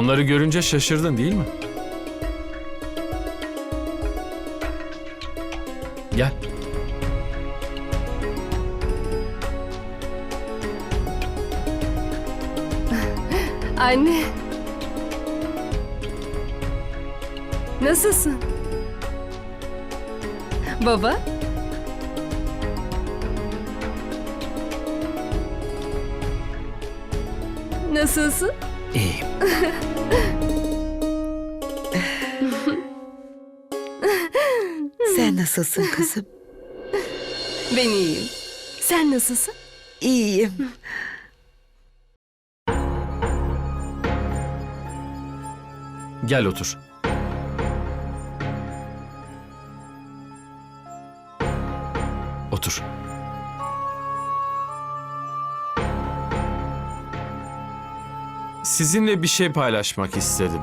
Onları görünce şaşırdın değil mi? Gel. Anne. Nasılsın? Baba? Nasılsın? İyiyim. Sen nasılsın kızım? Ben iyiyim. Sen nasılsın? İyiyim. Gel otur. Otur. Sizinle bir şey paylaşmak istedim.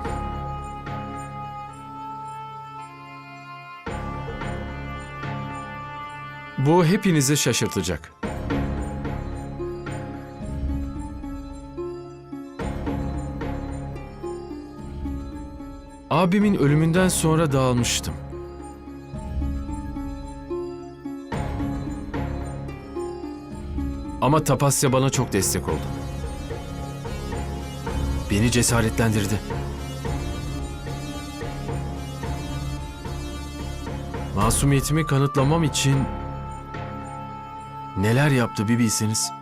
Bu hepinizi şaşırtacak. Abimin ölümünden sonra dağılmıştım. Ama Tapasya bana çok destek oldu. Beni cesaretlendirdi. Masumiyetimi kanıtlamam için neler yaptı bir bilseniz.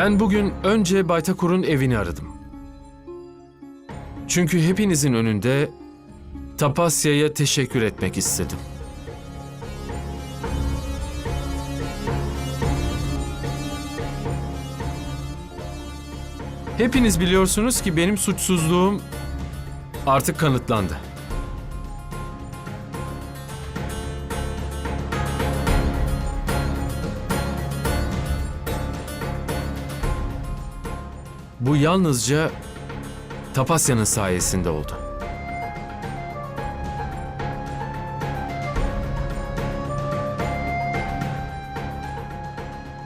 Ben bugün önce Baytakur'un evini aradım. Çünkü hepinizin önünde Tapasya'ya teşekkür etmek istedim. Hepiniz biliyorsunuz ki benim suçsuzluğum artık kanıtlandı. Bu yalnızca Tapasya'nın sayesinde oldu.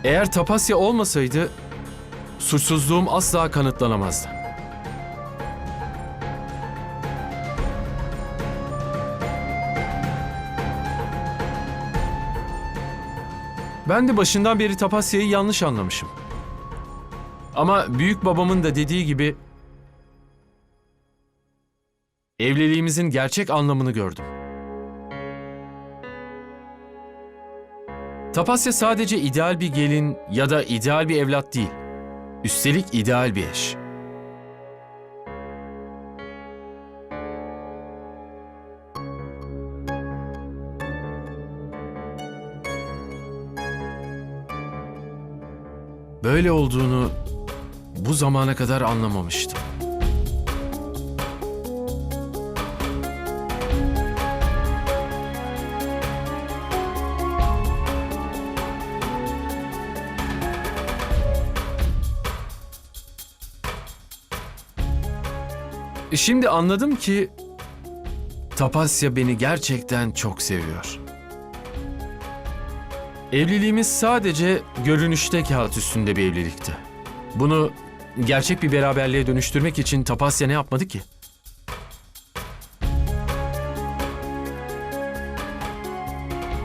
Eğer Tapasya olmasaydı suçsuzluğum asla kanıtlanamazdı. Ben de başından beri Tapasya'yı yanlış anlamışım. Ama büyük babamın da dediği gibi evliliğimizin gerçek anlamını gördüm. Tapasya sadece ideal bir gelin ya da ideal bir evlat değil. Üstelik ideal bir eş. Böyle olduğunu bu zamana kadar anlamamıştım. E Şimdi anladım ki Tapasya beni gerçekten çok seviyor. Evliliğimiz sadece görünüşte kağıt üstünde bir evlilikti. Bunu gerçek bir beraberliğe dönüştürmek için Tapasya ne yapmadı ki?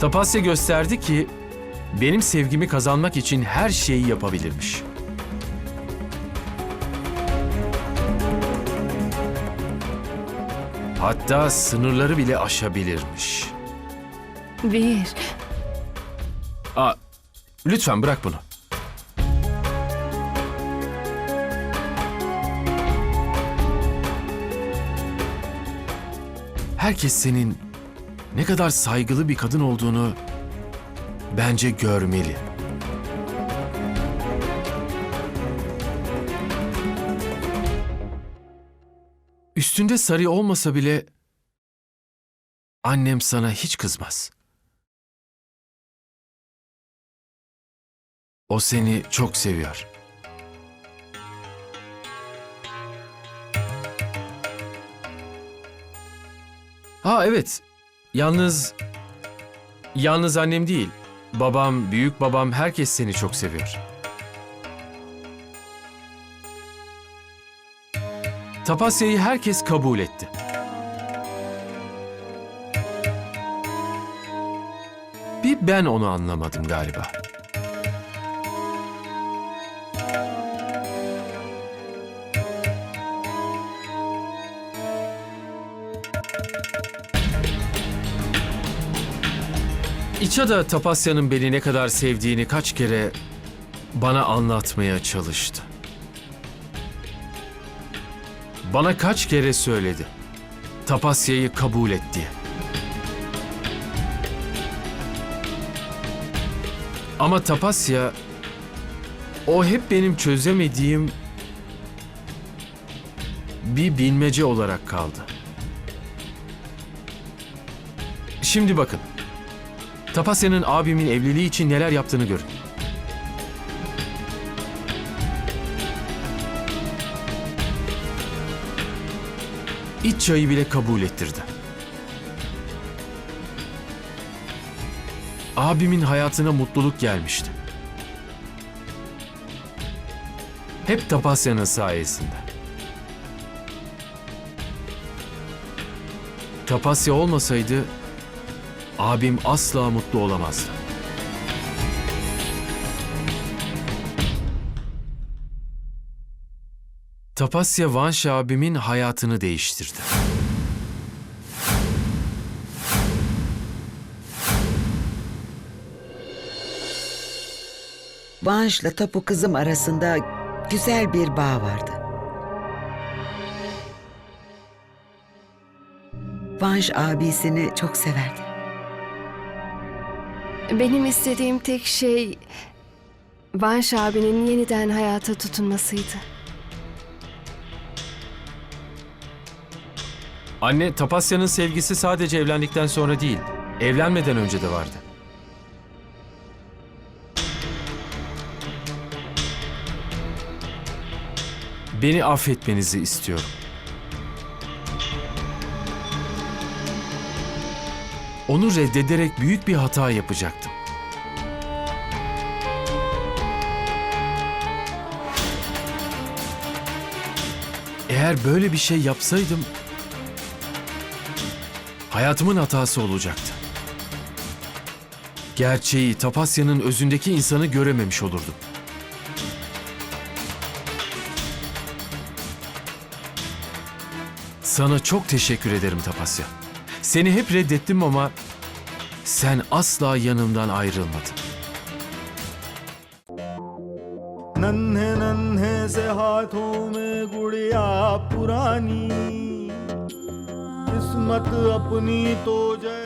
Tapasya gösterdi ki benim sevgimi kazanmak için her şeyi yapabilirmiş. Hatta sınırları bile aşabilirmiş. Bir. Aa, lütfen bırak bunu. Herkes senin ne kadar saygılı bir kadın olduğunu bence görmeli. Üstünde sarı olmasa bile annem sana hiç kızmaz. O seni çok seviyor. Ha evet. Yalnız... Yalnız annem değil. Babam, büyük babam herkes seni çok seviyor. Tapasya'yı herkes kabul etti. Bir ben onu anlamadım galiba. İça da Tapasya'nın beni ne kadar sevdiğini kaç kere bana anlatmaya çalıştı. Bana kaç kere söyledi. Tapasya'yı kabul et diye. Ama Tapasya o hep benim çözemediğim bir bilmece olarak kaldı. Şimdi bakın. Tapasya'nın abimin evliliği için neler yaptığını görün. İç çayı bile kabul ettirdi. Abimin hayatına mutluluk gelmişti. Hep Tapasya'nın sayesinde. Tapasya olmasaydı abim asla mutlu olamazdı. Tapasya Vanş abimin hayatını değiştirdi. Vanş'la Tapu kızım arasında güzel bir bağ vardı. Vanş abisini çok severdi. Benim istediğim tek şey Vanş abinin yeniden hayata tutunmasıydı. Anne, Tapasya'nın sevgisi sadece evlendikten sonra değil, evlenmeden önce de vardı. Beni affetmenizi istiyorum. Onu reddederek büyük bir hata yapacaktım. Eğer böyle bir şey yapsaydım hayatımın hatası olacaktı. Gerçeği, Tapasya'nın özündeki insanı görememiş olurdum. Sana çok teşekkür ederim Tapasya. Seni hep reddettim ama sen asla yanımdan ayrılmadın. नन्हे नन्हे से हाथों में गुड़िया पुरानी किस्मत अपनी तो जैसे